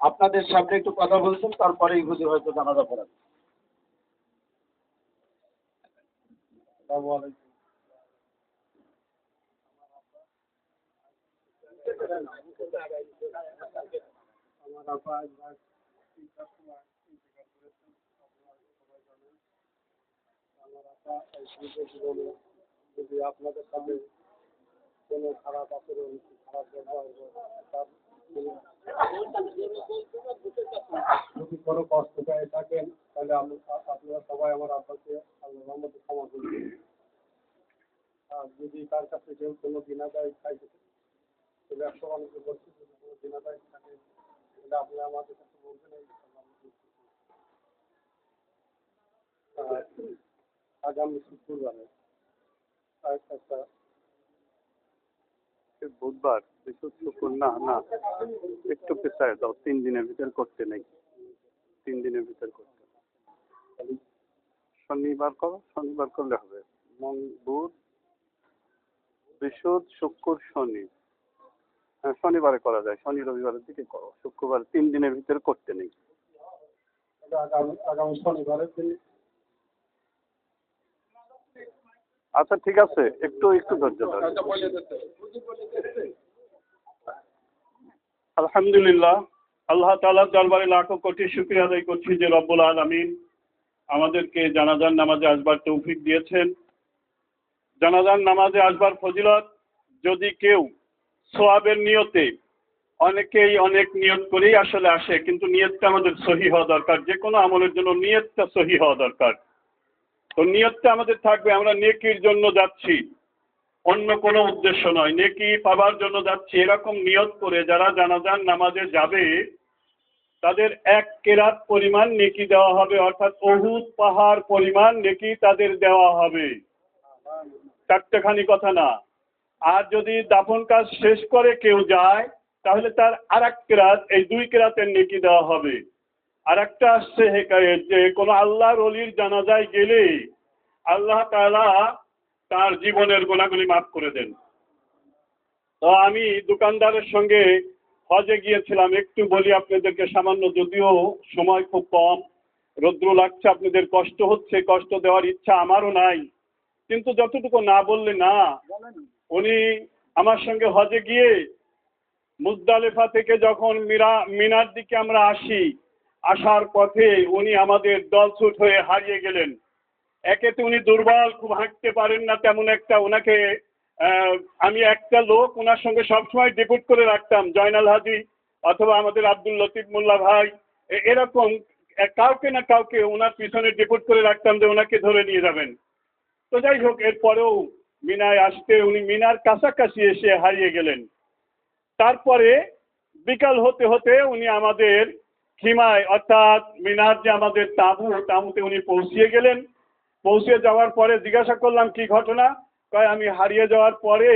আপনাদের সামনে একটু কথা বলছেন, তারপরেই বুঝি হয়তো জানাজা পড়াবে। যদি আপনাদের সামনে কোনো খারাপ আচরণ, খারাপ ব্যবহার তার যদি কোনো কষ্ট পেয়ে থাকেন, তাহলে আপনারা সবাই আমার আব্বাকে আল্লাহ রহমতে ক্ষমা করবেন আর যদি তার কাছে কেউ কোনো দিনাদায় চাইতে তো ব্যবসা বাণিজ্য করছি যদি কোনো দিনাদায় থাকে, তাহলে আপনি আমাদের কাছে বলবেন আগামী শুক্রবারে একটা বুধবার না না। একটু পেছায় দাও তিন দিনের ভিতর করতে নেই। তিন দিনের ভিতর করতে শনিবার করো শনিবার করলে হবে। মং বুধ বৃহস্পতি শুক্র শনি। হ্যাঁ শনিবারে করা যায় শনি রবিবারের দিকে করো। শুক্রবার তিন দিনের ভিতরে করতে নেই। আচ্ছা ঠিক আছে। একটু একটু ধৈর্য ধরো। আলহামদুলিল্লাহ, আল্লাহ তালার দরবারে লাখো কোটি শুক্রিয়া আদায় করছি যে রব্বুল আলমিন আমাদেরকে জানাজার নামাজে আসবার তৌফিক দিয়েছেন। জানাজার নামাজে আসবার ফজিলত, যদি কেউ সোয়াবের নিয়তে অনেকেই অনেক নিয়ত করেই আসলে আসে, কিন্তু নিয়তটা আমাদের সহি হওয়া দরকার যে কোনো আমলের জন্য নিয়তটা সহি হওয়া দরকার। তো নিয়তটা আমাদের থাকবে, আমরা নেকির জন্য যাচ্ছি। অন্য কোনো উদ্দেশ্য নয়। নেকি পাবার জন্য যাচ্ছি, এরকম নিয়ত করে যারা জানাজান নামাজে যাবে, তাদের এক কেরাত পরিমাণ নেকি দেওয়া হবে, অর্থাৎ অহুত পাহাড় পরিমাণ নেকি তাদের দেওয়া হবে। চারটেখানি কথা না। আর যদি দাফন কাজ শেষ করে কেউ যায়, তাহলে তার আর এক কেরাত, এই দুই কেরাতের নেকি দেওয়া হবে। আর একটা আসছে হেকায়েত, যে কোনো আল্লাহর অলির জানাজায় গেলে আল্লাহ তাআলা তার জীবনের গোনাগুলি মাফ করে দেন। তো আমি দোকানদারের সঙ্গে হজে গিয়েছিলাম। একটু বলি আপনাদেরকে, সামান্য যদিও সময় খুব কম, রৌদ্র লাগছে, আপনাদের কষ্ট হচ্ছে, কষ্ট দেওয়ার ইচ্ছা আমারও নাই। কিন্তু যতটুকু না বললে না, উনি আমার সঙ্গে হজে গিয়ে মুজদালেফা থেকে যখন মিরা, মিনার দিকে আমরা আসি, আসার পথে উনি আমাদের দলছুট হয়ে হারিয়ে গেলেন। একেতে উনি দুর্বল, খুব হাঁটতে পারেন না তেমন একটা। ওনাকে আমি একটা লোক ওনার সঙ্গে সবসময় ডিপুট করে রাখতাম, জয়নাল হাজি অথবা আমাদের আব্দুল লতিফ মোল্লা ভাই। এরকম কাউকে না কাউকে ওনার পিছনে ডিপুট করে রাখতাম যে ওনাকে ধরে নিয়ে যাবেন। তো যাই হোক, এরপরেও মিনায় আসতে উনি মিনার কাছাকাছি এসে হারিয়ে গেলেন। তারপরে বিকাল হতে হতে উনি আমাদের খিমায়, অর্থাৎ মিনার যে আমাদের তাঁবু, তাঁবুতে উনি পৌঁছিয়ে গেলেন। পৌঁছে যাওয়ার পরে জিজ্ঞাসা করলাম, কি ঘটনা? কয়, আমি হারিয়ে যাওয়ার পরে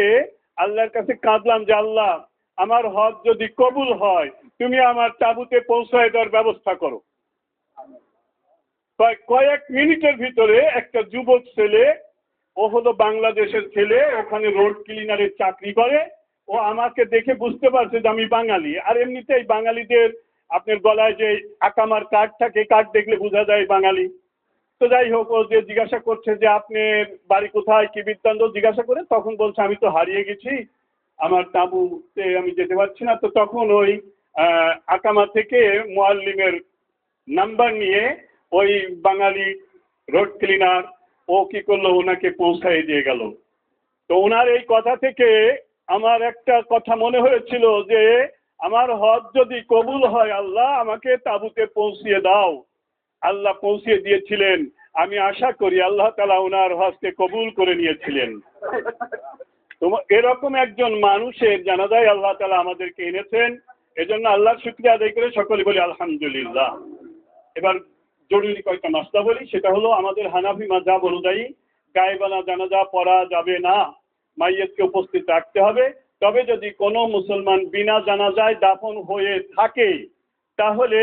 আল্লাহর কাছে কাঁদলাম যে, আল্লাহ, আমার হজ যদি কবুল হয়, তুমি আমার তাঁবুতে পৌঁছায় দেওয়ার ব্যবস্থা করো। কয়, কয়েক মিনিটের ভিতরে একটা যুবক ছেলে, ও হলো বাংলাদেশের ছেলে, ওখানে রোড ক্লিনারের চাকরি করে। ও আমাকে দেখে বুঝতে পারছে যে আমি বাঙালি। আর এমনিতেই বাঙালিদের আপনার গলায় যে আকামার কার্ড থাকে কার্ড দেখলে বোঝা যায় বাঙালি। তো যাই হোক, ও যে জিজ্ঞাসা করছে যে আপনি বাড়ি কোথায়, কি বৃত্তান্ত জিজ্ঞাসা করে, তখন বলছে, আমি তো হারিয়ে গেছি। আমার তাঁবুতে আমি যেতে পারছি না। তো তখন ওই আকামা থেকে মোয়াল্লিমের নাম্বার নিয়ে ওই বাঙালি রোড ক্লিনার, ও কি করল? ওনাকে পৌঁছাই দিয়ে গেল। তো ওনার এই কথা থেকে আমার একটা কথা মনে হয়েছিল যে, আমার হজ যদি কবুল হয় আল্লাহ, আমাকে তাঁবুতে পৌঁছিয়ে দাও। আল্লাহ পৌঁছিয়ে দিয়েছিলেন। আমি আশা করি আল্লাহ তালা ওনার হজকে কবুল করে নিয়েছিলেন। এরকম একজন মানুষের জানাজায় আল্লাহ তালা আমাদেরকে এনেছেন। এজন্য আল্লাহর শুক্রিয়া আদায় করে সকলে বলি, আলহামদুলিল্লাহ। এবার জরুরি কয়েকটা মাস্তা বলি, সেটা হলো আমাদের হানাফি মাজাব অনুযায়ী গায়েবানা জানাজা পড়া যাবে না। মাইয়েতকে উপস্থিত রাখতে হবে। তবে যদি কোনো মুসলমান বিনা জানাজায় দাফন হয়ে থাকে, তাহলে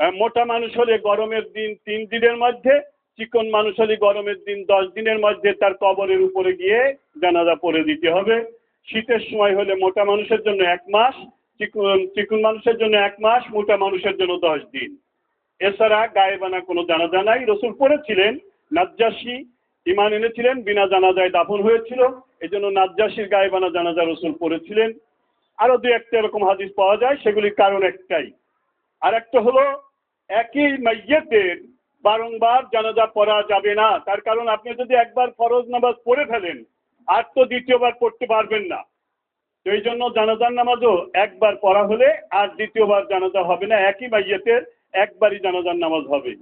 মোটা মানুষ হলে গরমের দিন তিন দিনের মধ্যে, চিকন মানুষ হলে গরমের দিন দশ দিনের মধ্যে তার কবরের উপরে গিয়ে জানাজা পরে দিতে হবে। শীতের সময় হলে মোটা মানুষের জন্য এক মাস, চিকুন চিকুন মানুষের জন্য এক মাস, মোটা মানুষের জন্য দশ দিন। এছাড়া গায়ে বানা কোনো জানাজা নাই। রসুল পড়েছিলেন, নাজ্জাসী ইমান এনেছিলেন, বিনা জানাজায় দাফন হয়েছিল। এই জন্য নাজ্জাসীর গায়ে বানা জানাজা রসুল পড়েছিলেন। আরও দু একটা এরকম হাদিস পাওয়া যায়, সেগুলির কারণ একটাই। আর একটা হলো একই মাইয়েতের বারংবার জানাজা পড়া যাবে না। তার কারণ আপনি যদি একবার ফরজ নামাজ পড়ে ফেলেন, আর তো দ্বিতীয়বার পড়তে পারবেন না। এই জন্য জানাজার নামাজও একবার পড়া হলে আর দ্বিতীয়বার জানাজা হবে না। একই মাইয়েতের একবারই জানাজার নামাজ হবে।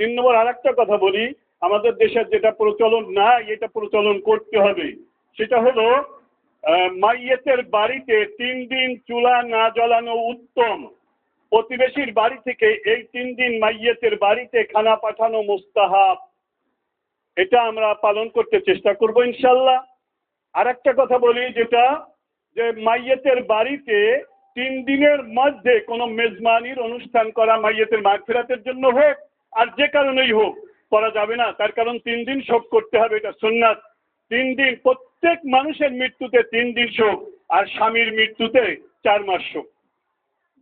তিন নম্বর আর একটা কথা বলি, আমাদের দেশের যেটা প্রচলন নাই, এটা প্রচলন করতে হবে। সেটা হলো মাইয়েতের বাড়িতে তিন দিন চুলা না জ্বালানো উত্তম। প্রতিবেশীর বাড়ি থেকে এই তিন দিন মাইয়েতের বাড়িতে খানা পাঠানো মুস্তাহাব। এটা আমরা পালন করতে চেষ্টা করব ইনশাল্লাহ আর একটা কথা বলি যেটা, যে মাইয়েতের বাড়িতে তিন দিনের মধ্যে কোনো মেজমানির অনুষ্ঠান করা মাইয়েতের মাগফিরাতের জন্য হোক, আর যে কারণেই হোক, করা যাবে না। তার কারণ তিন দিন শোক করতে হবে, এটা সুন্নাত। তিন দিন প্রত্যেক মানুষের মৃত্যুতে তিন দিন শোক, আর স্বামীর মৃত্যুতে চার মাস শোক।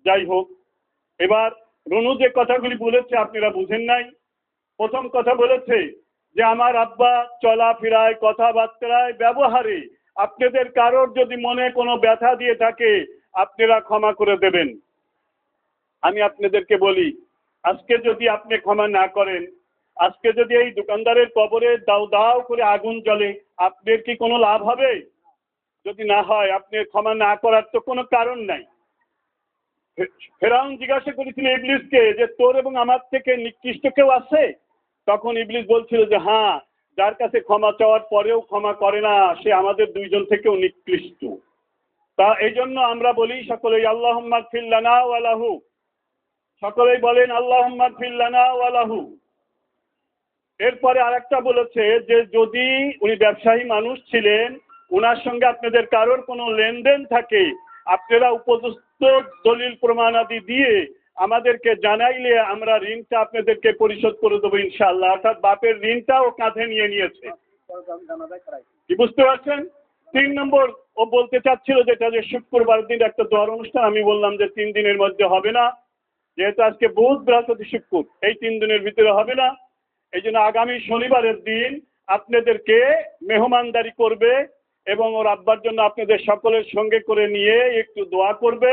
যাই হোক এবার রনু যে কথাগুলি বলেছে আপনারা বুঝেন নাই। প্রথম কথা বলেছে যে, আমার আব্বা চলাফেরায়, কথাবার্তায় ব্যবহারে আপনাদের কারোর যদি মনে কোনো ব্যথা দিয়ে থাকে, আপনারা ক্ষমা করে দেবেন। আমি আপনাদেরকে বলি, আজকে যদি আপনি ক্ষমা না করেন, আজকে যদি এই দোকানদারের কবরে দাও দাও করে আগুন জ্বলে, আপনার কি কোনো লাভ হবে? যদি না হয় আপনি ক্ষমা না করার তো কোনো কারণ নাই। ফেরাউন জিজ্ঞাসা করেছিল ইবলিসকে যে তোর এবং আমার থেকে নিকৃষ্ট কেউ আছে? তখন ইবলিস বলছিল যে হ্যাঁ যার কাছে ক্ষমা চাওয়ার পরেও ক্ষমা করে না, সে আমাদের দুইজন থেকেও নিকৃষ্ট। তা এই জন্য আমরা বলি, সকলেই আল্লাহ ফিল্লানা ওয়ালাহু সকলেই বলেন আল্লাহ ফিল্লানা ওয়ালাহু এরপরে আরেকটা বলেছে যে, যদি উনি ব্যবসায়ী মানুষ ছিলেন ওনার সঙ্গে আপনাদের কারোর কোনো লেনদেন থাকে, আপনারা উপযুক্ত দলিল প্রমাণাদি দিয়ে আমাদেরকে জানাইলে আমরা ঋণটা আপনাদেরকে পরিশোধ করে দেবো ইনশাল্লাহ অর্থাৎ বাপের ঋণটাও কাঁধে নিয়ে নিয়েছে। কি বুঝতে পারছেন? তিন নম্বর, ও বলতে চাচ্ছিল যেটা যে শুক্রবার দিন একটা দোয়ার অনুষ্ঠান, আমি বললাম যে তিন দিনের মধ্যে হবে না। যেহেতু আজকে বুধ, বৃহস্পতি, শুক্র, এই তিন দিনের ভিতরে হবে না। এই জন্য আগামী শনিবারের দিন আপনাদেরকে মেহমানদারি করবে এবং ওর আব্বার জন্য আপনাদের সকলের সঙ্গে করে নিয়ে একটু দোয়া করবে,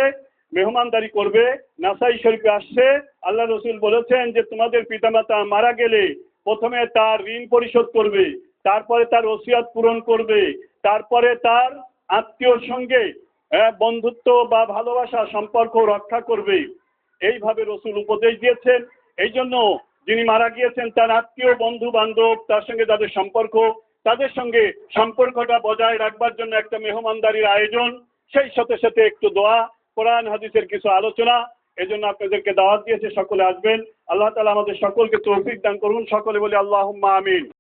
মেহমানদারি করবে। নাসাই শরীফে আসছে। আল্লাহ রসুল বলেছেন যে, তোমাদের পিতামাতা মারা গেলে প্রথমে তার ঋণ পরিশোধ করবে, তারপরে তার ওসিয়াত পূরণ করবে, তারপরে তার আত্মীয়র সঙ্গে বন্ধুত্ব বা ভালোবাসা সম্পর্ক রক্ষা করবে। এইভাবে রসুল উপদেশ দিয়েছেন। এই জন্য যিনি মারা গিয়েছেন, তার আত্মীয় বন্ধু বান্ধব তার সঙ্গে যাদের সম্পর্ক তাদের সঙ্গে সম্পর্কটা বজায় রাখবার জন্য একটা মেহমানদারির আয়োজন। সেই সাথে সাথে একটু দোয়া, কোরআন, হাদিসের কিছু আলোচনা এই জন্য আপনাদেরকে দাওয়াত দিয়েছে, সকলে আসবেন। আল্লাহ তালা আমাদের সকলকে তৌফিক দান করুন। সকলে বলে আল্লাহ আমিন।